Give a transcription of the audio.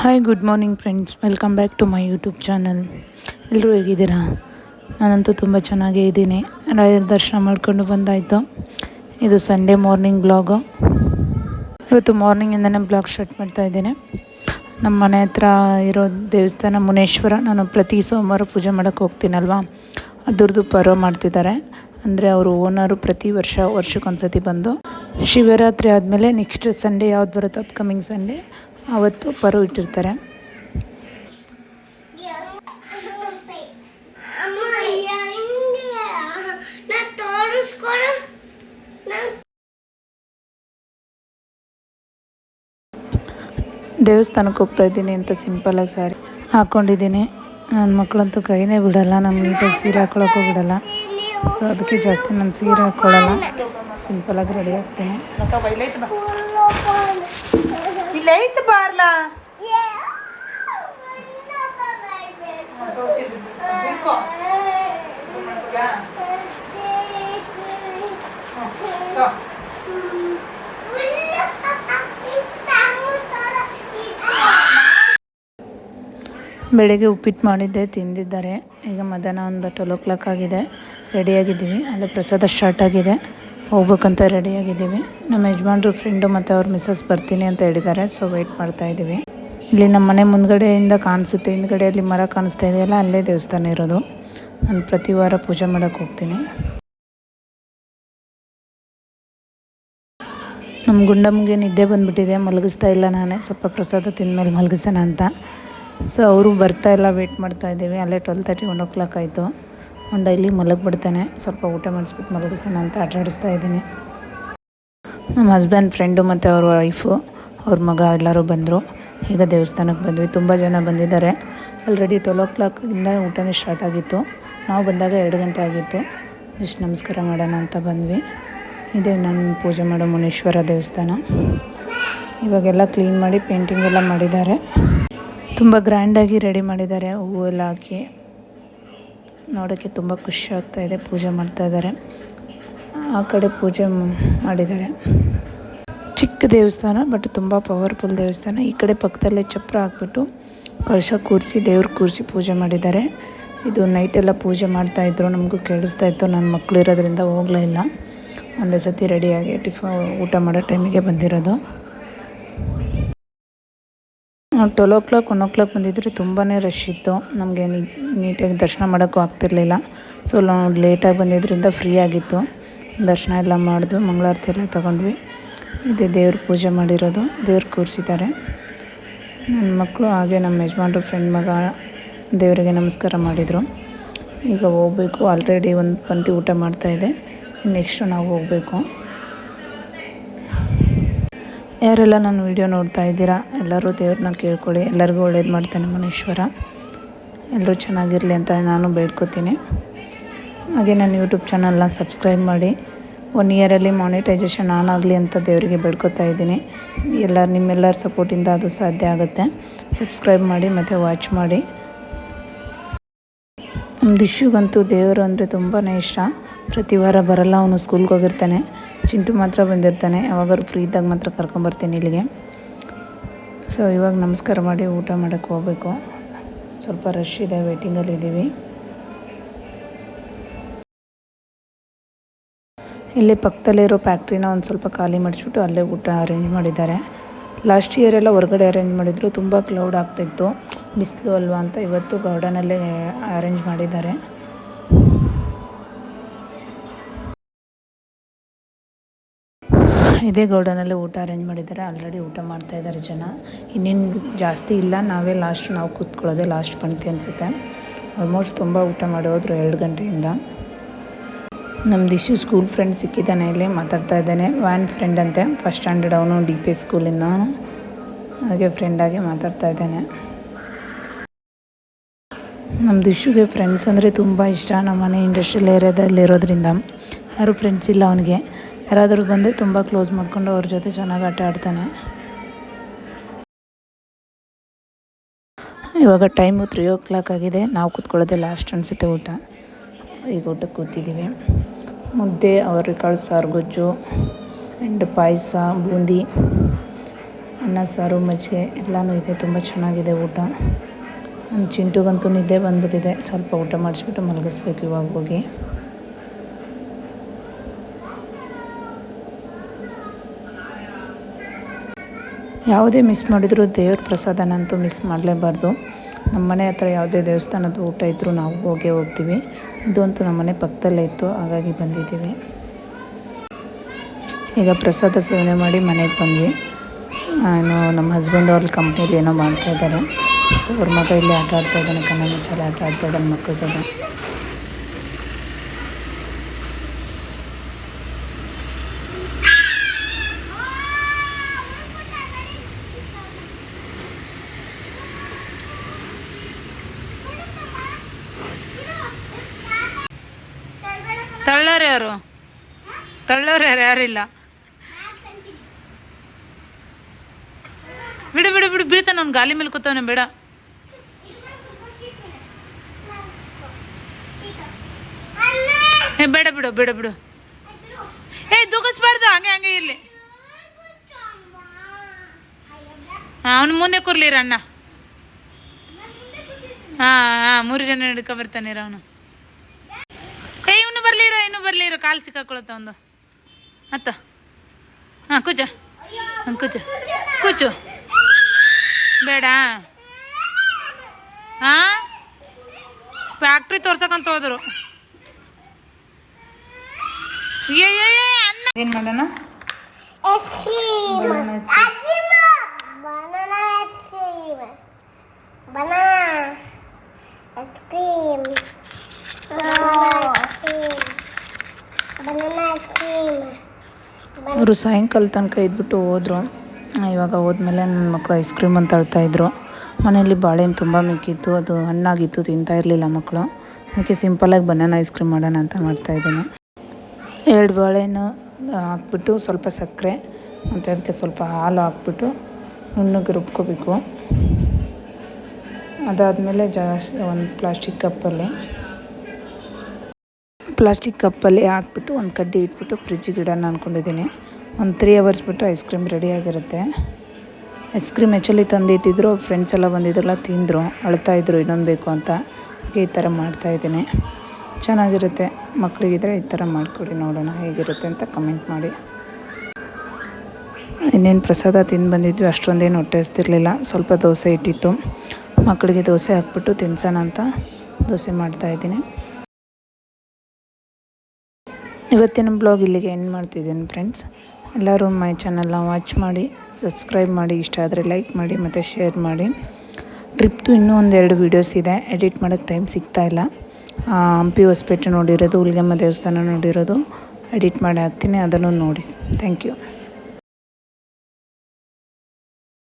Hi good morning friends welcome back to my YouTube channel ಎಲ್ಲರೂ ಹೇಗಿದ್ದೀರಾ? ನಾನಂತೂ ತುಂಬ ಚೆನ್ನಾಗೇ ಇದ್ದೀನಿ. ರಾಯರ ದರ್ಶನ ಮಾಡ್ಕೊಂಡು ಬಂದಾಯಿತು. ಇದು ಸಂಡೇ ಮಾರ್ನಿಂಗ್ ಬ್ಲಾಗು ಇವತ್ತು ಮಾರ್ನಿಂಗಿಂದನೇ ಬ್ಲಾಗ್ ಸ್ಟಾರ್ಟ್ ಮಾಡ್ತಾ ಇದ್ದೀನಿ. ನಮ್ಮ ಮನೆ ಹತ್ರ ಇರೋ ದೇವಸ್ಥಾನ ಮುನೇಶ್ವರ. ನಾನು ಪ್ರತಿ ಸೋಮವಾರ ಪೂಜೆ ಮಾಡೋಕ್ಕೆ ಹೋಗ್ತೀನಲ್ವ? ಅದ್ರದ್ದು ಪರ್ವ ಮಾಡ್ತಿದ್ದಾರೆ. ಅಂದರೆ ಅವರು ಓನರು ಪ್ರತಿ ವರ್ಷ, ವರ್ಷಕ್ಕೊಂದ್ಸತಿ ಬಂದು. ಶಿವರಾತ್ರಿ ಆದಮೇಲೆ ನೆಕ್ಸ್ಟ್ ಸಂಡೇ ಯಾವ್ದು ಬರುತ್ತೋ? ಅಪ್ಕಮಿಂಗ್ ಸಂಡೇ ಆವತ್ತು ಪರು ಇಟ್ಟಿರ್ತಾರೆ. ದೇವಸ್ಥಾನಕ್ಕೆ ಹೋಗ್ತಾ ಇದ್ದೀನಿ ಅಂತ ಸಿಂಪಲಾಗಿ ಸಾರಿ ಹಾಕ್ಕೊಂಡಿದ್ದೀನಿ ನನ್ನ ಮಕ್ಕಳಂತೂ ಕೈನೇ ಬಿಡಲ್ಲ ನಮ್ಮ ನೀಟಾಗಿ ಸೀರೆ ಹಾಕ್ಕೊಳಕ್ಕೂ ಬಿಡಲ್ಲ. ಸೊ ಅದಕ್ಕೆ ಜಾಸ್ತಿ ನಾನು ಸೀರೆ ಹಾಕ್ಕೊಳ್ಳಲ್ಲ ಸಿಂಪಲಾಗಿ ರೆಡಿ ಆಗ್ತೀನಿ. ಬೆಳಗ್ಗೆ ಉಪ್ಪಿಟ್ಟು ಮಾಡಿದ್ದೆ, ತಿಂದಿದ್ದಾರೆ. ಈಗ ಮಧ್ಯಾಹ್ನ ಒಂದು ಟ್ವೆಲ್ ಓ ಕ್ಲಾಕ್ ಆಗಿದೆ ರೆಡಿಯಾಗಿದ್ದೀವಿ ಅಲ್ಲೇ ಪ್ರಸಾದ ಸ್ಟಾರ್ಟ್ ಆಗಿದೆ. ಹೋಗ್ಬೇಕಂತ ರೆಡಿಯಾಗಿದ್ದೀವಿ ನಮ್ಮ ಯಜಮಾನ್ರು ಫ್ರೆಂಡು ಮತ್ತು ಅವ್ರ ಮಿಸ್ಸಸ್ ಬರ್ತೀನಿ ಅಂತ ಹೇಳಿದ್ದಾರೆ. ಸೊ ವೆಯ್ಟ್ ಮಾಡ್ತಾ ಇದ್ದೀವಿ. ಇಲ್ಲಿ ನಮ್ಮ ಮನೆ ಮುಂದ್ಗಡೆಯಿಂದ ಕಾಣಿಸುತ್ತೆ. ಹಿಂದ್ಗಡೆ ಅಲ್ಲಿ ಮರ ಕಾಣಿಸ್ತಾ ಇದೆಯಲ್ಲ ಅಲ್ಲೇ ದೇವಸ್ಥಾನ ಇರೋದು. ನಾನು ಪ್ರತಿ ವಾರ ಪೂಜೆ ಮಾಡೋಕೆ ಹೋಗ್ತೀನಿ. ನಮ್ಮ ಗುಂಡಮ್ಮಗೆ ನಿದ್ದೆ ಬಂದುಬಿಟ್ಟಿದೆ, ಮಲಗಿಸ್ತಾ ಇಲ್ಲ ನಾನೇ. ಸ್ವಲ್ಪ ಪ್ರಸಾದ ತಿಂದಮೇಲೆ ಮಲಗಿಸೋಣ ಅಂತ. ಸೊ ಅವರು ಬರ್ತಾ ಇಲ್ಲ ವೆಯ್ಟ್ ಮಾಡ್ತಾ ಇದ್ದೀವಿ. ಅಲ್ಲೇ twelve thirty one o'clock ಆಯಿತು. ಒಂದು ಡೈಲಿ ಮಲಗಿಬಿಡ್ತಾನೆ. ಸ್ವಲ್ಪ ಊಟ ಮಾಡಿಸ್ಬಿಟ್ಟು ಮಲಗಿಸೋಣ ಅಂತ ಆಟ ಆಡಿಸ್ತಾ ಇದ್ದೀನಿ. ನಮ್ಮ ಹಸ್ಬೆಂಡ್ ಫ್ರೆಂಡು ಮತ್ತು ಅವ್ರ ವೈಫು ಅವ್ರ ಮಗ ಎಲ್ಲರೂ ಬಂದರು. ಈಗ ದೇವಸ್ಥಾನಕ್ಕೆ ಬಂದ್ವಿ. ತುಂಬ ಜನ ಬಂದಿದ್ದಾರೆ. ಆಲ್ರೆಡಿ ಟ್ವೆಲ್ ಓ ಕ್ಲಾಕಿಂದ ಊಟನೇ ಸ್ಟಾರ್ಟ್ ಆಗಿತ್ತು. ನಾವು ಬಂದಾಗ ಎರಡು ಗಂಟೆ ಆಗಿತ್ತು. ಇಷ್ಟು ನಮಸ್ಕಾರ ಮಾಡೋಣ ಅಂತ ಬಂದ್ವಿ. ಇದೇ ನಾನು ಪೂಜೆ ಮಾಡೋ ಮುನೇಶ್ವರ ದೇವಸ್ಥಾನ. ಇವಾಗೆಲ್ಲ ಕ್ಲೀನ್ ಮಾಡಿ ಪೇಂಟಿಂಗ್ ಎಲ್ಲ ಮಾಡಿದ್ದಾರೆ. ತುಂಬ ಗ್ರ್ಯಾಂಡಾಗಿ ರೆಡಿ ಮಾಡಿದ್ದಾರೆ. ಹೂವು ಎಲ್ಲ ಹಾಕಿ. ನೋಡೋಕ್ಕೆ ತುಂಬ ಖುಷಿ ಆಗ್ತಾ ಇದೆ. ಪೂಜೆ ಮಾಡ್ತಾ ಇದ್ದಾರೆ. ಆ ಕಡೆ ಪೂಜೆ ಮಾಡಿದ್ದಾರೆ. ಚಿಕ್ಕ ದೇವಸ್ಥಾನ ಬಟ್ ತುಂಬ ಪವರ್ಫುಲ್ ದೇವಸ್ಥಾನ. ಈ ಕಡೆ ಪಕ್ಕದಲ್ಲೇ ಚಪ್ಪರ ಹಾಕ್ಬಿಟ್ಟು ಕಳಶ ಕೂರಿಸಿ ದೇವ್ರು ಕೂರಿಸಿ ಪೂಜೆ ಮಾಡಿದ್ದಾರೆ. ಇದು ನೈಟೆಲ್ಲ ಪೂಜೆ ಮಾಡ್ತಾಯಿದ್ರು ನಮಗೂ ಕೇಳಿಸ್ತಾ ಇತ್ತು. ನನ್ನ ಮಕ್ಕಳು ಇರೋದ್ರಿಂದ ಹೋಗಲೇ ಇಲ್ಲ. ಒಂದೇ ಸತಿ ರೆಡಿಯಾಗಿ ಟಿಫ ಊಟ ಮಾಡೋ ಟೈಮಿಗೆ ಬಂದಿರೋದು. Twelve o'clock one o'clock ಬಂದಿದ್ರೆ ತುಂಬಾ ರಶ್ ಇತ್ತು. ನಮಗೆ ನೀಟಾಗಿ ದರ್ಶನ ಮಾಡೋಕ್ಕೂ ಆಗ್ತಿರ್ಲಿಲ್ಲ. ಸೊ ಲೇಟಾಗಿ ಬಂದಿದ್ದರಿಂದ ಫ್ರೀ ಆಗಿತ್ತು. ದರ್ಶನ ಎಲ್ಲ ಮಾಡಿದ್ವಿ ಮಂಗಳಾರತಿ ಎಲ್ಲ ತೊಗೊಂಡ್ವಿ. ಇದೇ ದೇವ್ರ ಪೂಜೆ ಮಾಡಿರೋದು, ದೇವ್ರು ಕೂರಿಸಿದ್ದಾರೆ. ನನ್ನ ಮಕ್ಕಳು ಹಾಗೆ ನಮ್ಮ ಯಜಮಾನ್ರು ಫ್ರೆಂಡ್ ಮಗ ದೇವರಿಗೆ ನಮಸ್ಕಾರ ಮಾಡಿದರು. ಈಗ ಹೋಗಬೇಕು ಆಲ್ರೆಡಿ ಒಂದು ಪಂಕ್ತಿ ಊಟ ಮಾಡ್ತಾಯಿದೆ ನೆಕ್ಸ್ಟು ನಾವು ಹೋಗಬೇಕು. ಯಾರೆಲ್ಲ ನನ್ನ ವೀಡಿಯೋ ನೋಡ್ತಾ ಇದ್ದೀರಾ, ಎಲ್ಲರೂ ದೇವ್ರನ್ನ ಕೇಳ್ಕೊಳ್ಳಿ. ಎಲ್ಲರಿಗೂ ಒಳ್ಳೇದು ಮಾಡ್ತಾನೆ ಮನೇಶ್ವರ ಎಲ್ಲರೂ ಚೆನ್ನಾಗಿರಲಿ ಅಂತ ನಾನು ಬೇಡ್ಕೋತೀನಿ. ಹಾಗೆ ನನ್ನ ಯೂಟ್ಯೂಬ್ ಚಾನಲ್ನ ಸಬ್ಸ್ಕ್ರೈಬ್ ಮಾಡಿ. ಒನ್ ಇಯರಲ್ಲಿ ಮಾನಿಟೈಸೇಷನ್ ಆನ್ ಆಗಲಿ ಅಂತ ದೇವರಿಗೆ ಬೇಡ್ಕೊತಾ ಇದ್ದೀನಿ. ಎಲ್ಲ ನಿಮ್ಮೆಲ್ಲರ ಸಪೋರ್ಟಿಂದ ಅದು ಸಾಧ್ಯ ಆಗುತ್ತೆ. ಸಬ್ಸ್ಕ್ರೈಬ್ ಮಾಡಿ, ಮತ್ತು ವಾಚ್ ಮಾಡಿ. ನಮ್ಮ ದಿಶುಗಂತೂ ದೇವರು ಅಂದರೆ ತುಂಬಾ ಇಷ್ಟ. ಪ್ರತಿ ವಾರ ಬರಲ್ಲ, ಅವನು ಸ್ಕೂಲ್ಗೆ ಹೋಗಿರ್ತಾನೆ. ಚಿಂಟು ಮಾತ್ರ ಬಂದಿರ್ತಾನೆ. ಯಾವಾಗಾದ್ರು ಫ್ರೀ ಇದ್ದಾಗ ಮಾತ್ರ ಕರ್ಕೊಂಬರ್ತೀನಿ ಇಲ್ಲಿಗೆ. ಸೊ ಇವಾಗ ನಮಸ್ಕಾರ ಮಾಡಿ ಊಟ ಮಾಡೋಕ್ಕೆ ಹೋಗಬೇಕು. ಸ್ವಲ್ಪ ರಶ್ ಇದೆ ವೇಟಿಂಗಲ್ಲಿ ಇದ್ದೀವಿ ಇಲ್ಲಿ ಪಕ್ಕದಲ್ಲಿರೋ ಫ್ಯಾಕ್ಟ್ರಿನ ಒಂದು ಸ್ವಲ್ಪ ಖಾಲಿ ಮಾಡಿಸ್ಬಿಟ್ಟು ಅಲ್ಲೇ ಊಟ ಅರೇಂಜ್ ಮಾಡಿದ್ದಾರೆ. ಲಾಸ್ಟ್ ಇಯರೆಲ್ಲ ಹೊರಗಡೆ ಅರೇಂಜ್ ಮಾಡಿದ್ರು, ತುಂಬ ಕ್ಲೌಡ್ ಆಗ್ತಾಯಿತ್ತು ಬಿಸಿಲು ಅಲ್ವಾ ಅಂತ ಇವತ್ತು ಗಾರ್ಡನಲ್ಲೇ ಅರೇಂಜ್ ಮಾಡಿದ್ದಾರೆ. ಇದೇ ಗಾರ್ಡನಲ್ಲೇ ಊಟ ಅರೇಂಜ್ ಮಾಡಿದ್ದಾರೆ. ಆಲ್ರೆಡಿ ಊಟ ಮಾಡ್ತಾ ಇದ್ದಾರೆ ಜನ. ಇನ್ನೇನು ಜಾಸ್ತಿ ಇಲ್ಲ, ನಾವೇ ಲಾಸ್ಟ್ ನಾವು ಕೂತ್ಕೊಳ್ಳೋದೇ ಲಾಸ್ಟ್ ಪಂಕ್ತಿ ಅನಿಸುತ್ತೆ. ಆಲ್ಮೋಸ್ಟ್ ತುಂಬ ಊಟ ಮಾಡೋದ್ರು ಎರಡು ಗಂಟೆಯಿಂದ. ನಮ್ಮ ಇಶು ಸ್ಕೂಲ್ ಫ್ರೆಂಡ್ ಸಿಕ್ಕಿದ್ದಾನೆ ಇಲ್ಲಿ, ಮಾತಾಡ್ತಾ ಇದ್ದಾನೆ. ವ್ಯಾನ್ ಫ್ರೆಂಡ್ ಅಂತೆ ಫಸ್ಟ್ ಸ್ಟ್ಯಾಂಡರ್ಡ್ ಅವನು ಡಿ ಪಿ ಸ್ಕೂಲಿಂದ ಹಾಗೆ ಫ್ರೆಂಡಾಗಿ ಮಾತಾಡ್ತಾ ಇದ್ದಾನೆ. ನಮ್ಮ ದಿಶುಗೆ ಫ್ರೆಂಡ್ಸ್ ಅಂದರೆ ತುಂಬ ಇಷ್ಟ. ನಮ್ಮ ಮನೆ ಇಂಡಸ್ಟ್ರಿಯಲ್ ಏರಿಯಾದಲ್ಲಿ ಇರೋದ್ರಿಂದ. ಯಾರು ಫ್ರೆಂಡ್ಸ್ ಇಲ್ಲ ಅವನಿಗೆ. ಯಾರಾದರೂ ಬಂದರೆ ತುಂಬ ಕ್ಲೋಸ್ ಮಾಡಿಕೊಂಡು ಅವ್ರ ಜೊತೆ ಚೆನ್ನಾಗಿ ಆಟ ಆಡ್ತಾನೆ. ಇವಾಗ ಟೈಮು ತ್ರೀ ಓ ಕ್ಲಾಕ್ ಆಗಿದೆ. ನಾವು ಕೂತ್ಕೊಳ್ಳೋದೆ ಲಾಸ್ಟ್ ಅನಿಸುತ್ತೆ ಊಟ. ಈಗ ಊಟಕ್ಕೆ ಕೂತಿದ್ದೀವಿ. ಮುದ್ದೆ, ಅವರೆಕಾಳು ಸಾರು ಗೊಜ್ಜು ಆ್ಯಂಡ್ ಪಾಯಸ, ಬೂಂದಿ, ಅನ್ನ, ಸಾರು ಮಜ್ಜಿಗೆ ಎಲ್ಲನೂ ಇದೆ. ತುಂಬ ಚೆನ್ನಾಗಿದೆ ಊಟ. ನನ್ನ ಚಿಂಟುಗಂತೂ ನಿದ್ದೆ ಬಂದುಬಿಟ್ಟಿದೆ. ಸ್ವಲ್ಪ ಊಟ ಮಾಡಿಸ್ಬಿಟ್ಟು ಮಲಗಿಸ್ಬೇಕು ಇವಾಗ ಹೋಗಿ. ಯಾವುದೇ ಮಿಸ್ ಮಾಡಿದರೂ ದೇವ್ರ ಪ್ರಸಾದನಂತೂ ಮಿಸ್ ಮಾಡಲೇಬಾರ್ದು. ನಮ್ಮ ಮನೆ ಹತ್ರ ಯಾವುದೇ ದೇವಸ್ಥಾನದ ಊಟ ಇದ್ದರೂ ನಾವು ಹೋಗೇ ಹೋಗ್ತೀವಿ. ಇದಂತೂ ನಮ್ಮ ಮನೆ ಪಕ್ಕದಲ್ಲೇ ಇತ್ತು, ಹಾಗಾಗಿ ಬಂದಿದ್ದೀವಿ. ಈಗ ಪ್ರಸಾದ ಸೇವನೆ ಮಾಡಿ ಮನೆಗೆ ಬಂದ್ವಿ. ನಾನು ನಮ್ಮ ಹಸ್ಬೆಂಡ್ ಆಲ್ ಕಂಪ್ನಿಲಿ ಏನೋ ಮಾಡ್ತಾಯಿದ್ದಾರೆ ಸೊ ಅವ್ರ ಮಗ ಇಲ್ಲಿ ಆಟ ಆಡ್ತಾ ಇದ್ದಾನೆ, ಕಣ್ಣ ಮುಚ್ಚಾಲೆ ಆಟ ಆಡ್ತಾ ಇದ್ದಾನೆ ಮಕ್ಕಳ ಜೊತೆ. ತಳ್ಳೋರು ಯಾರು? ತಳ್ಳೋರು ಯಾರು? ಯಾರಿಲ್ಲ ಬಿಡು ಬಿಡು ಬಿಡು, ಬೀಳ್ತಾನೆ ಅವ್ನು ಗಾಲಿ ಮೇಲೆ ಕೂತವನೆ, ಬೇಡ. ಏ, ಬೇಡ ಬಿಡು ಬೇಡ ಬಿಡು. ಏ, ದುಗಿಸ್ಬಾರ್ದು, ಹಂಗೆ ಹಂಗೆ ಇರ್ಲಿ. ಅವನು ಮುಂದೆ ಕೂರ್ಲಿರ ಅಣ್ಣ. ಹಾ ಹಾ, ಮೂರು ಜನ ಹಿಡ್ಕೊಂಡ್ ಬರ್ತಾನೆ ಅವನು. ಬರ್ಲಿರ ಇನ್ನು ಬರ್ಲಿರ ಕಾಲು ಸಿಕ್ಕಾಕೊಳತ್ತ ಒಂದು. ಅತ್ತ. ಹಾ ಕೂಚ ಹ್ಮ್, ಕೂಚು ಕೂಚು ಬೇಡ. ಹಾ? ಫ್ಯಾಕ್ಟ್ರಿ ತೋರ್ಸಕಂತ ಹೋದ್ರು. ಏನು ಏ, ಏ, ಅನ್ನ. ಏನ್ ಮಾಡೋಣ? ಅವರು ಸಾಯಂಕಾಲ ತನಕ ಇದ್ಬಿಟ್ಟು ಹೋದರು. ಇವಾಗ ಹೋದ್ಮೇಲೆ ನನ್ನ ಮಕ್ಕಳು ಐಸ್ ಕ್ರೀಮ್ ಅಂತ ಅಳ್ತಾಯಿದ್ರು ಮನೆಯಲ್ಲಿ ಬಾಳೆಹಣ್ಣು ತುಂಬ ಮಿಕ್ಕಿತ್ತು. ಅದು ಹಣ್ಣಾಗಿತ್ತು, ತಿಂತಾ ಇರಲಿಲ್ಲ ಮಕ್ಕಳು ಅದಕ್ಕೆ ಸಿಂಪಲಾಗಿ ಬನಾನ ಐಸ್ ಕ್ರೀಮ್ ಮಾಡೋಣ ಅಂತ ಮಾಡ್ತಾಯಿದ್ದೀನಿ ಎರಡು ಬಾಳೆಹಣ್ಣು ಹಾಕ್ಬಿಟ್ಟು ಸ್ವಲ್ಪ ಸಕ್ಕರೆ, ಮತ್ತು ಅದಕ್ಕೆ ಸ್ವಲ್ಪ ಹಾಲು ಹಾಕ್ಬಿಟ್ಟು ನುಣ್ಣಗೆ ರುಬ್ಕೋಬೇಕು. ಅದಾದಮೇಲೆ ಜಾಸ್ತಿ ಒಂದು ಪ್ಲಾಸ್ಟಿಕ್ ಕಪ್ಪಲ್ಲಿ ಪ್ಲಾಸ್ಟಿಕ್ ಕಪ್ಪಲ್ಲಿ ಹಾಕ್ಬಿಟ್ಟು ಒಂದು ಕಡ್ಡಿ ಇಟ್ಬಿಟ್ಟು ಫ್ರಿಜ್ಜಿಗೆ ಇಡೋಣ ಅಂದ್ಕೊಂಡಿದ್ದೀನಿ ಒಂದು ತ್ರೀ ಅವರ್ಸ್ ಬಿಟ್ಟು ಐಸ್ ಕ್ರೀಮ್ ರೆಡಿಯಾಗಿರುತ್ತೆ ಐಸ್ ಕ್ರೀಮ್ ಆ್ಯಕ್ಚುಲಿ ತಂದಿಟ್ಟಿದ್ರು ಫ್ರೆಂಡ್ಸ್ ಎಲ್ಲ ಬಂದಿದ್ರಲ್ಲ ತಿಂದರು ಅಳ್ತಾಯಿದ್ರು ಇನ್ನೊಂದು ಬೇಕು ಅಂತ. ಈ ಥರ ಮಾಡ್ತಾಯಿದ್ದೀನಿ ಚೆನ್ನಾಗಿರುತ್ತೆ. ಮಕ್ಕಳಿಗಿದ್ರೆ ಈ ಥರ ಮಾಡಿಕೊಡಿ, ನೋಡೋಣ ಹೇಗಿರುತ್ತೆ ಅಂತ ಕಮೆಂಟ್ ಮಾಡಿ. ಇನ್ನೇನು ಪ್ರಸಾದ ತಿಂದು ಬಂದಿದ್ವಿ, ಅಷ್ಟೊಂದೇನು ಹೊಟ್ಟೆ ಹಸ್ತಿರ್ಲಿಲ್ಲ ಸ್ವಲ್ಪ ದೋಸೆ ಇಟ್ಟಿತ್ತು. ಮಕ್ಕಳಿಗೆ ದೋಸೆ ಹಾಕ್ಬಿಟ್ಟು ತಿನ್ಸೋಣ ಅಂತ ದೋಸೆ ಮಾಡ್ತಾಯಿದ್ದೀನಿ ಇವತ್ತಿನ ಬ್ಲಾಗ್ ಇಲ್ಲಿಗೆ ಎಂಡ್ ಮಾಡ್ತಿದ್ದೀನಿ ಫ್ರೆಂಡ್ಸ್ ಎಲ್ಲರೂ ಮೈ ಚಾನಲ್ನ ವಾಚ್ ಮಾಡಿ, ಸಬ್ಸ್ಕ್ರೈಬ್ ಮಾಡಿ, ಇಷ್ಟ ಆದರೆ ಲೈಕ್ ಮಾಡಿ ಮತ್ತು ಶೇರ್ ಮಾಡಿ. ಟ್ರಿಪ್ದು ಇನ್ನೂ ಒಂದೆರಡು ವೀಡಿಯೋಸ್ ಇದೆ, ಎಡಿಟ್ ಮಾಡೋಕ್ಕೆ ಟೈಮ್ ಸಿಗ್ತಾ ಇಲ್ಲ. ಹಂಪಿ ಹೊಸಪೇಟೆ ನೋಡಿರೋದು, ಹುಲ್ಗಮ್ಮ ದೇವಸ್ಥಾನ ನೋಡಿರೋದು, ಎಡಿಟ್ ಮಾಡಿ ಹಾಕ್ತೀನಿ, ಅದನ್ನು ನೋಡಿ. Thank you.